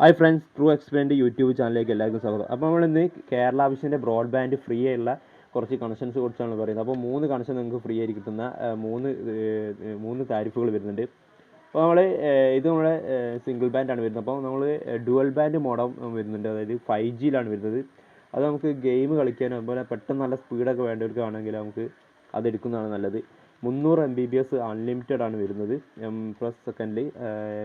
Hi friends true expend YouTube ചാനലിലേക്ക് എല്ലാവർക്കും സ്വാഗതം. അപ്പോൾ നമ്മൾ ഇന്ന് കേരള വിഷന്റെ ബ്രോഡ്ബാൻഡ് ഫ്രീ ആയുള്ള കുറച്ച് കണക്ഷൻസ് കുറിച്ചാണ് പറയുന്നത്. അപ്പോൾ മൂന്ന് കണക്ഷൻ നിങ്ങൾക്ക് ഫ്രീ ആയി കിട്ടുന്ന മൂന്ന് മൂന്ന് താരിഫുകൾ വരുന്നുണ്ട്. അപ്പോൾ നമ്മൾ ഇത് നമ്മുടെ സിംഗിൾ ബാൻഡാണ് വരുന്നത്. അപ്പോൾ നമ്മൾ ഡുവൽ ബാൻഡ് മോഡം വരുന്നുണ്ട്. അതായത് ഫൈവ് ജിയിലാണ് വരുന്നത്. അത് നമുക്ക് ഗെയിം കളിക്കാനും അതുപോലെ പെട്ടെന്ന് നല്ല സ്പീഡൊക്കെ വേണ്ടവർക്കാണെങ്കിൽ നമുക്ക് അതെടുക്കുന്നതാണ് നല്ലത്. മുന്നൂറ് M B B S unlimited ആണ് വരുന്നത്. എം പ്ലസ് സെക്കൻഡിൽ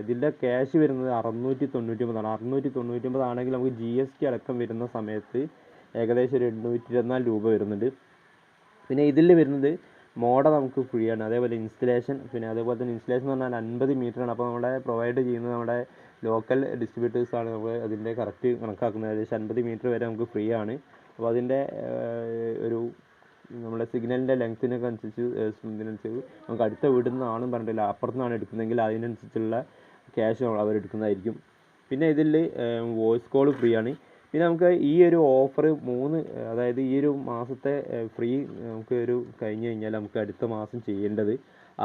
ഇതിന്റെ ക്യാഷ് വരുന്നത് അറുന്നൂറ്റി തൊണ്ണൂറ്റി ഒമ്പതാണ് അറുന്നൂറ്റി തൊണ്ണൂറ്റി ഒമ്പത് ആണെങ്കിൽ നമുക്ക് ജി എസ് ടി അടക്കം വരുന്ന സമയത്ത് ഏകദേശം ഒരു എണ്ണൂറ്റി ഇരുപത്തിനാല് രൂപ വരുന്നുണ്ട്. പിന്നെ ഇതിൽ വരുന്നത് മോഡ നമുക്ക് ഫ്രീ ആണ്. അതേപോലെ ഇൻസ്റ്റലേഷൻ പിന്നെ അതേപോലെ തന്നെ ഇൻസ്റ്റലേഷൻ എന്ന് പറഞ്ഞാൽ അൻപത് ആണ്. അപ്പോൾ നമ്മുടെ പ്രൊവൈഡ് ചെയ്യുന്നത് നമ്മുടെ ലോക്കൽ ഡിസ്ട്രിബ്യൂട്ടേഴ്സാണ് നമ്മൾ അതിന്റെ കറക്റ്റ് കണക്കാക്കുന്നത്. ഏകദേശം അൻപത് മീറ്റർ വരെ നമുക്ക് ഫ്രീ ആണ്. അപ്പോൾ അതിന്റെ ഒരു നമ്മുടെ സിഗ്നലിന്റെ ലെങ്ത്തിനൊക്കെ അനുസരിച്ച് ഇതിനനുസരിച്ച് നമുക്ക് അടുത്ത വീട്ടിൽ നിന്നാണെന്ന് പറഞ്ഞിട്ടില്ല. അപ്പുറത്ത് നിന്നാണ് എടുക്കുന്നതെങ്കിൽ അതിനനുസരിച്ചുള്ള ക്യാഷ് അവരെടുക്കുന്നതായിരിക്കും പിന്നെ ഇതിൽ വോയിസ് കോൾ ഫ്രീ ആണ്. പിന്നെ നമുക്ക് ഈ ഒരു ഓഫർ മൂന്ന് അതായത് ഈ ഒരു മാസത്തെ ഫ്രീ നമുക്ക് ഒരു കഴിഞ്ഞ് കഴിഞ്ഞാൽ നമുക്ക് അടുത്ത മാസം ചെയ്യേണ്ടത്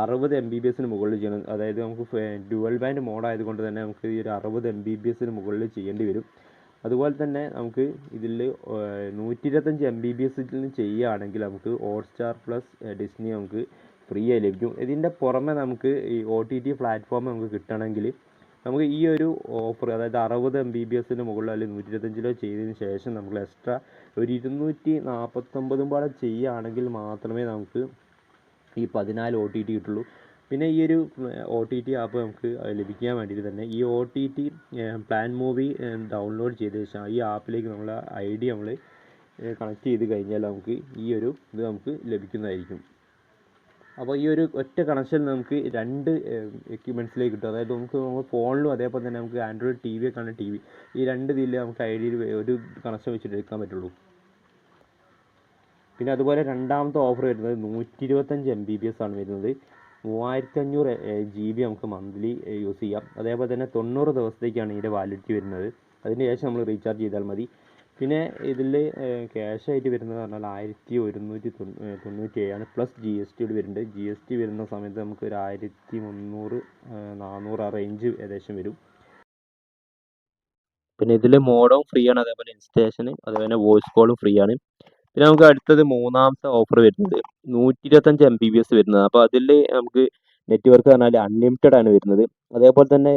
അറുപത് എം ബി ബി എസിന് മുകളിൽ ചെയ്യണം. അതായത് നമുക്ക് ഡുവൽ ബാൻഡ് മോഡ് ആയതുകൊണ്ട് തന്നെ നമുക്ക് ഈ ഒരു അറുപത് എം ബി ബി എസിന് മുകളിൽ ചെയ്യേണ്ടി വരും. അതുപോലെ തന്നെ നമുക്ക് ഇതിൽ നൂറ്റി ഇരുപത്തഞ്ച് എം ബി ബി എസ് നിന്ന് ചെയ്യുകയാണെങ്കിൽ നമുക്ക് ഹോട്ട്സ്റ്റാർ പ്ലസ് ഡിസ്നി നമുക്ക് ഫ്രീ ആയി ലഭിക്കും. ഇതിന്റെ പുറമെ നമുക്ക് ഈ ഒ ടി ടി പ്ലാറ്റ്ഫോം നമുക്ക് കിട്ടണമെങ്കിൽ നമുക്ക് ഈ ഒരു ഓഫർ അതായത് അറുപത് എം ബി ബി എസിന് മുകളിൽ അല്ലെങ്കിൽ നൂറ്റി ഇരുപത്തഞ്ചിലോ ചെയ്തതിന് ശേഷം നമുക്ക് എക്സ്ട്രാ ഒരു ഇരുന്നൂറ്റി നാൽപ്പത്തൊമ്പതും പാടെ ചെയ്യുകയാണെങ്കിൽ മാത്രമേ നമുക്ക് ഈ പതിനാല് ഒ ടി ടി കിട്ടുള്ളൂ. പിന്നെ ഈ ഒരു ഒ ടി ടി ആപ്പ് നമുക്ക് ലഭിക്കാൻ വേണ്ടിയിട്ട് തന്നെ ഈ O T T plan movie download ചെയ്ത ശേഷം ഈ ആപ്പിലേക്ക് നമ്മൾ ഐ ഡി നമ്മൾ കണക്ട് ചെയ്ത് കഴിഞ്ഞാൽ നമുക്ക് ഈ ഒരു ഇത് നമുക്ക് ലഭിക്കുന്നതായിരിക്കും. അപ്പോൾ ഈ ഒരു ഒറ്റ കണക്ഷൻ നമുക്ക് രണ്ട് എക്യുപ്മെന്റ്സിലേക്ക് കിട്ടും. അതായത് നമുക്ക് നമ്മൾ ഫോണിലും അതേപോലെ തന്നെ നമുക്ക് android T V T V ഈ രണ്ട് ഇതിൽ നമുക്ക് ഐ ഡിയിൽ ഒരു കണക്ഷൻ വെച്ചിട്ട് എടുക്കാൻ പറ്റുള്ളൂ. പിന്നെ അതുപോലെ രണ്ടാമത്തെ ഓഫർ വരുന്നത് നൂറ്റി ഇരുപത്തഞ്ച് എം ബി ബി എസ് ആണ് വരുന്നത്. മൂവായിരത്തി അഞ്ഞൂറ് ജി ബി നമുക്ക് മന്ത്ലി യൂസ് ചെയ്യാം. അതേപോലെ തന്നെ തൊണ്ണൂറ് ദിവസത്തേക്കാണ് ഇതിന്റെ വാലിഡിറ്റി വരുന്നത്. അതിന് ശേഷം നമ്മൾ റീചാർജ് ചെയ്താൽ മതി. പിന്നെ ഇതിൽ ക്യാഷ് ആയിട്ട് വരുന്നത് പറഞ്ഞാൽ ആയിരത്തി ഒരുന്നൂറ്റി തൊണ്ണൂറ്റി ഏഴാണ് പ്ലസ് ജി എസ് ടി വരുന്നുണ്ട്. ജി എസ് ടി വരുന്ന സമയത്ത് നമുക്ക് ഒരു ആയിരത്തി മുന്നൂറ് നാനൂറ് ആ റേഞ്ച് ഏകദേശം വരും. പിന്നെ ഇതിൽ മോഡും ഫ്രീ ആണ്. അതേപോലെ ഇൻസ്റ്റേഷന് അതേപോലെ വോയിസ് കോളും ഫ്രീ ആണ്. പിന്നെ നമുക്ക് അടുത്തത് മൂന്നാമത്തെ ഓഫർ വരുന്നത് നൂറ്റി ഇരുപത്തഞ്ച് എം ബി ബി എസ് വരുന്നത്. അപ്പോൾ അതിൽ നമുക്ക് നെറ്റ്വർക്ക് പറഞ്ഞാൽ അൺലിമിറ്റഡ് ആണ് വരുന്നത്. അതേപോലെ തന്നെ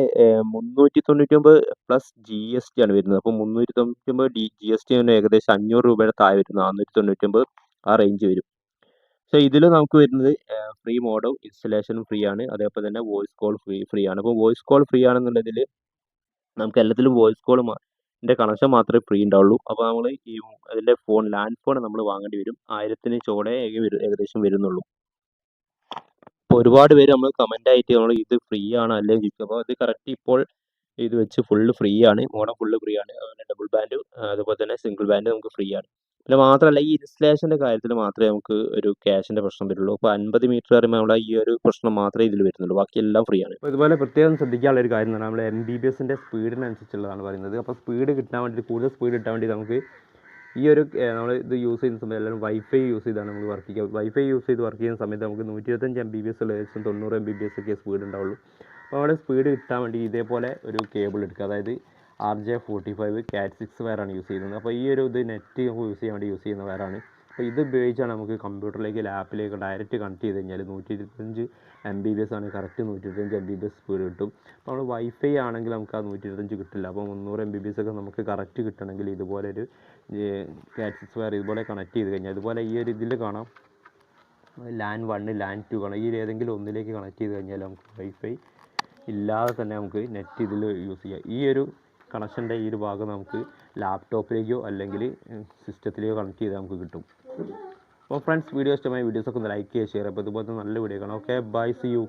മുന്നൂറ്റി തൊണ്ണൂറ്റി ഒമ്പത് പ്ലസ് ജി എസ് ടി ആണ് വരുന്നത്. അപ്പോൾ മുന്നൂറ്റി തൊണ്ണൂറ്റി ഒമ്പത് ഡി ജി എസ് ടി ഏകദേശം അഞ്ഞൂറ് രൂപയുടെ താഴെ വരുന്നത്. നാനൂറ്റി തൊണ്ണൂറ്റി ഒമ്പത് ആ റേഞ്ച് വരും. പക്ഷേ ഇതിൽ നമുക്ക് വരുന്നത് ഫ്രീ മോഡും ഇൻസ്റ്റലേഷനും ഫ്രീ ആണ്. അതേപോലെ തന്നെ വോയിസ് കോൾ ഫ്രീ ഫ്രീ ആണ്. അപ്പോൾ വോയിസ് കോൾ ഫ്രീ ആണെന്നുള്ളതിൽ നമുക്ക് എല്ലാത്തിലും വോയിസ് കോൾ ന്റെ കണക്ഷൻ മാത്രമേ ഫ്രീ ഉണ്ടാവുള്ളൂ അപ്പോൾ നമ്മൾ ഈ അതിന്റെ ഫോൺ ലാൻഡ് ഫോൺ നമ്മൾ വാങ്ങേണ്ടി വരും. ആയിരത്തിന് ചോടെ ഏകദേശം വരുന്നുള്ളൂ. അപ്പോൾ ഒരുപാട് പേര് നമ്മൾ കമന്റ് ആയിട്ട് നമ്മൾ ഇത് ഫ്രീ ആണ് അല്ലെങ്കിൽ ചോദിക്കും. അപ്പോൾ ഇത് കറക്റ്റ് ഇപ്പോൾ ഇത് വെച്ച് ഫുള്ള് ഫ്രീ ആണ്. മോഡം ഫുള്ള് ഫ്രീ ആണ്. ഡബിൾ ബാൻഡ് അതുപോലെ തന്നെ സിംഗിൾ ബാൻഡ് നമുക്ക് ഫ്രീ ആണ്. പിന്നെ മാത്രമല്ല ഈ ഇൻസ്റ്റലേഷന്റെ കാര്യത്തിൽ മാത്രമേ നമുക്ക് ഒരു ക്യാഷിന്റെ പ്രശ്നം വരുള്ളൂ. അപ്പോൾ അൻപത് മീറ്റർ പറയുമ്പോൾ നമ്മളെ ഈ ഒരു പ്രശ്നം മാത്രമേ ഇതിൽ വരുന്നുള്ളൂ. ബാക്കി എല്ലാം ഫ്രീ ആണ്. അപ്പോൾ ഇതുപോലെ പ്രത്യേകം ശ്രദ്ധിക്കാനുള്ള ഒരു കാര്യം നമ്മൾ എം ബി ബി എസിന്റെ സ്പീഡിനനുസരിച്ചുള്ളതാണ് പറയുന്നത്. അപ്പോൾ സ്പീഡ് കിട്ടാൻ വേണ്ടി കൂടുതൽ സ്പീഡ് കിട്ടാൻ വേണ്ടി നമുക്ക് ഈ ഒരു നമ്മൾ ഇത് യൂസ് ചെയ്യുന്ന സമയത്ത് എല്ലാവരും വൈഫൈ യൂസ് ചെയ്താണ് നമ്മൾ വർക്ക് ചെയ്യുക. വൈഫൈ യൂസ് ചെയ്ത് വർക്ക് ചെയ്യുന്ന സമയത്ത് നമുക്ക് നൂറ്റി ഇരുപത്തഞ്ച് എം ബി ബി എസ് ഉള്ള ഏകദേശം തൊണ്ണൂറ് എം ബി ബി എസ് ഒക്കെ സ്പീഡ് ഉണ്ടാവുള്ളൂ. അപ്പോൾ അവിടെ സ്പീഡ് കിട്ടാൻ വേണ്ടി ഇതേപോലെ ഒരു കേബിൾ എടുക്കുക. അതായത് R J forty five cat six വയറാണ് use ചെയ്യുന്നത്. അപ്പോൾ ഈ ഒരു ഇത് നെറ്റ് യൂസ് ചെയ്യാൻ വേണ്ടി യൂസ് ചെയ്യുന്ന വയറാണ്. അപ്പോൾ ഇത് ഉപയോഗിച്ചാണ് നമുക്ക് കമ്പ്യൂട്ടറിലേക്ക് ലാപ്പിലേക്ക് ഡയറക്റ്റ് കണക്ട് ചെയ്ത് കഴിഞ്ഞാൽ നൂറ്റി ഇരുപത്തഞ്ച് എം ബി ബി എസ് ആണ്. കറക്റ്റ് നൂറ്റി ഇരുപത്തഞ്ച് M B B S speed കിട്ടും. അപ്പോൾ നമ്മൾ വൈഫൈ ആണെങ്കിൽ നമുക്ക് ആ നൂറ്റി ഇരുപത്തഞ്ച് കിട്ടില്ല. അപ്പോൾ മുന്നൂറ് എം ബി ബി എസ് ഒക്കെ നമുക്ക് കറക്റ്റ് കിട്ടണമെങ്കിൽ ഇതുപോലെ ഒരു ക്യാറ്റ് സിക്സ് വയർ ഇതുപോലെ കണക്ട് ചെയ്ത് കഴിഞ്ഞാൽ ഇതുപോലെ ഈ ഒരു ഇതിൽ കാണാം. ലാൻ വണ്ണ് ലാൻ ടു കാണാം. ഈ ഏതെങ്കിലും ഒന്നിലേക്ക് കണക്ട് ചെയ്ത് കഴിഞ്ഞാൽ നമുക്ക് വൈഫൈ ഇല്ലാതെ തന്നെ നമുക്ക് നെറ്റ് ഇതിൽ യൂസ് ചെയ്യാം. ഈ ഒരു കണക്ഷന്റെ ഈ ഒരു ഭാഗം നമുക്ക് ലാപ്ടോപ്പിലേക്കോ അല്ലെങ്കിൽ സിസ്റ്റത്തിലേക്കോ കണക്ട് ചെയ്താൽ നമുക്ക് കിട്ടും. അപ്പോൾ ഫ്രണ്ട്സ് വീഡിയോ ഇഷ്ടമായ വീഡിയോസൊക്കെ ഒന്ന് ലൈക്ക് ചെയ്യുക ഷെയർ അപ്പോൾ ഇതുപോലത്തെ നല്ല വീഡിയോ കാണാം ഓക്കെ ബൈ സി യു